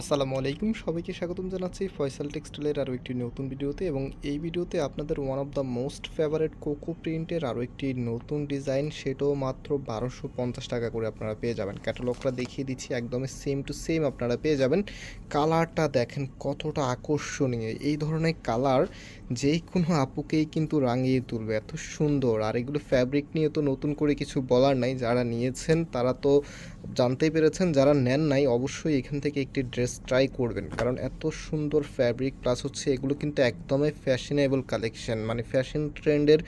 আসসালামু আলাইকুম, সবাইকে স্বাগতম জানাচ্ছি ফয়সাল টেক্সটাইলের আরও একটি নতুন ভিডিওতে এবং এই ভিডিওতে আপনাদের one of the most favourite coco প্রিন্টের আরও একটি নতুন ডিজাইন সেটাও মাত্র বারোশো পঞ্চাশ টাকা করে আপনারা পেয়ে যাবেন। ক্যাটালগটা দেখিয়ে দিচ্ছি একদমই সেম টু সেম আপনারা পেয়ে যাবেন। কালারটা দেখেন কতটা আকর্ষণীয়। এই ধরনের কালার যে কোনো আপুকেই কিন্তু রাঙিয়ে তুলবে, এত সুন্দর। আর এগুলো ফ্যাব্রিক নিয়ে তো নতুন করে কিছু বলার নাই, যারা নিয়েছেন তারা তো জানতেই পেরেছেন, যারা নেন নাই, অবশ্যই এখান থেকে একটি ড্রেস ট্রাই করবেন। কারণ এত সুন্দর ফ্যাব্রিক প্লাস হচ্ছে এগুলো কিন্তু একদমই ফ্যাশনেবল কালেকশন মানে ফ্যাশন ট্রেন্ডের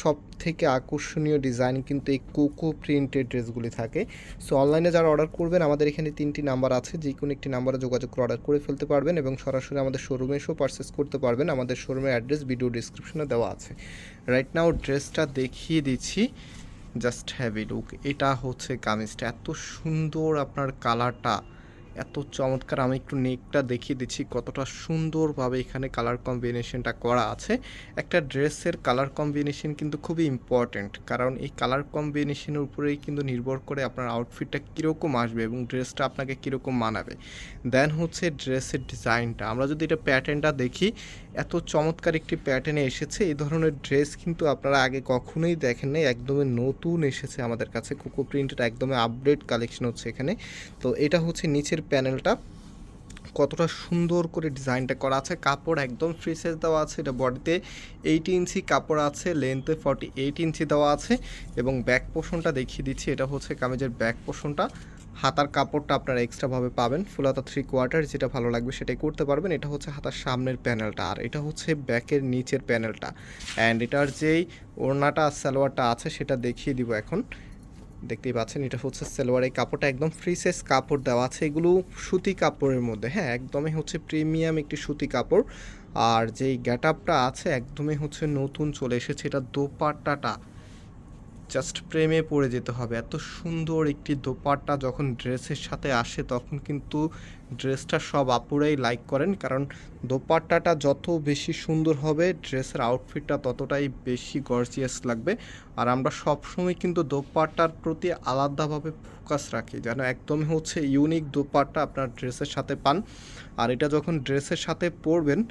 সব থেকে আকর্ষণীয় ডিজাইন কিন্তু এই কোকো প্রিন্টেড ড্রেসগুলি থাকে। সো অনলাইনে যারা অর্ডার করবেন, আমাদের এখানে তিনটি নাম্বার আছে। যে কোনো একটি নাম্বারে যোগাযোগ করে অর্ডার করে ফেলতে পারবেন এবং সরাসরি আমাদের শোরুমে এসেও পারচেস করতে পারবেন। আমাদের শোরুমের অ্যাড্রেস ভিডিও ডিসক্রিপশনে দেওয়া আছে। রাইট নাও ড্রেসটা দেখিয়ে দিচ্ছি। জাস্ট হ্যাভ লুক এটা হচ্ছে কামিজটা। এত সুন্দর আপনার কালারটা এত চমৎকার, আমি একটু নেকটা দেখিয়ে দিচ্ছি কতটা সুন্দরভাবে এখানে কালার কম্বিনেশনটা করা আছে। একটা ড্রেসের কালার কম্বিনেশন কিন্তু খুবই ইম্পর্ট্যান্ট কারণ এই কালার কম্বিনেশনের উপরেই কিন্তু নির্ভর করে আপনার আউটফিটটা কীরকম আসবে এবং ড্রেসটা আপনাকে কীরকম মানাবে। দেন হচ্ছে ড্রেসের ডিজাইনটা আমরা যদি এটা প্যাটার্নটা দেখি, এত চমৎকার একটি প্যাটার্নে এসেছে, এই ধরনের ড্রেস কিন্তু আপনারা আগে কখনোই দেখেন নাই, একদমই নতুন এসেছে আমাদের কাছে। কোকো প্রিন্টের একদমই আপডেট কালেকশন হচ্ছে এখানে। তো এটা হচ্ছে নিচের প্যানেলটা। কতটা সুন্দর করে ডিজাইনটা করা আছে। কাপড় একদম ফ্রি সাইজ দেওয়া আছে এটা বডিতে। এইট ইঞ্চি কাপড় আছে লেন্থে ফর্টি এইট ইঞ্চি দেওয়া আছে এবং ব্যাক পোষণটা দেখিয়ে দিচ্ছি। এটা হচ্ছে কামিজের ব্যাক পোষণটা হাতার কাপড়টা আপনারা এক্সট্রাভাবে পাবেন। ফুল হাতা থ্রি কোয়ার্টার যেটা ভালো লাগবে সেটাই করতে পারবেন। এটা হচ্ছে হাতার সামনের প্যানেলটা। আর এটা হচ্ছে ব্যাকের নিচের প্যানেলটা। অ্যান্ড এটার যেই ওড়নাটা আর সালোয়ারটা আছে সেটা দেখিয়ে দিব এখন। দেখতেই পাচ্ছেন, এটা হচ্ছে সেলোয়ার এই কাপড়টা, একদম ফ্রি সাইজ কাপড় দেওয়া আছে। এগুলো সুতি কাপড়ের মধ্যে হ্যাঁ একদমই হচ্ছে প্রিমিয়াম একটি সুতি কাপড়। আর যেই গ্যাট আপটা আছে, একদমই হচ্ছে নতুন চলে এসেছে, এটা দোপাট্টাটা। জাস্ট প্রেমে পড়ে যেতে হবে। এত সুন্দর একটি দোপাট্টা যখন ড্রেসের সাথে আসে তখন কিন্তু ড্রেসটা সব আপুরাই লাইক করেন। কারণ দোপাট্টাটা যত বেশি সুন্দর হবে, ড্রেসের আউটফিটটা ততটাই বেশি গর্জিয়াস লাগবে। আর আমরা সবসময় কিন্তু দোপাট্টার প্রতি আলাদাভাবে ফোকাস রাখি। যেন একদমই হচ্ছে ইউনিক দোপাট্টা আপনার ড্রেসের সাথে পান। আর এটা যখন ড্রেসের সাথে পরবেন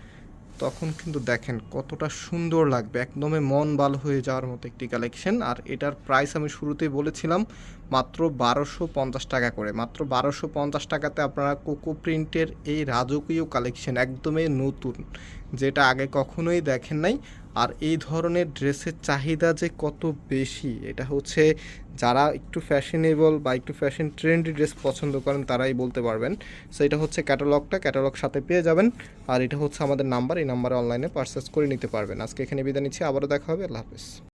তখন কিন্তু দেখেন কতটা সুন্দর লাগবে। একদমই মন ভালো হয়ে যাওয়ার মতো একটি কালেকশন আর এটার প্রাইস আমি শুরুতেই বলেছিলাম, মাত্র বারোশো পঞ্চাশ টাকা করে। মাত্র বারোশো পঞ্চাশ টাকাতে আপনারা কোকো প্রিন্টের এই রাজকীয় কালেকশন একদমই নতুন, যেটা আগে কখনোই দেখেন নাই। আর এই ধরনের ড্রেসের চাহিদা যে কত বেশি, এটা হচ্ছে যারা একটু ফ্যাশনেবল বা একটু ফ্যাশন ট্রেন্ডি ড্রেস পছন্দ করেন, তারাই বলতে পারবেন। সো এটা হচ্ছে ক্যাটালগটা ক্যাটালগ সাথে পেয়ে যাবেন। আর এটা হচ্ছে আমাদের নাম্বার এই নাম্বারে অনলাইনে পারচেস করে নিতে পারবেন। আজকে এখানে বিদায় নিচ্ছি, আবারও দেখা হবে, আল্লাহ হাফেজ।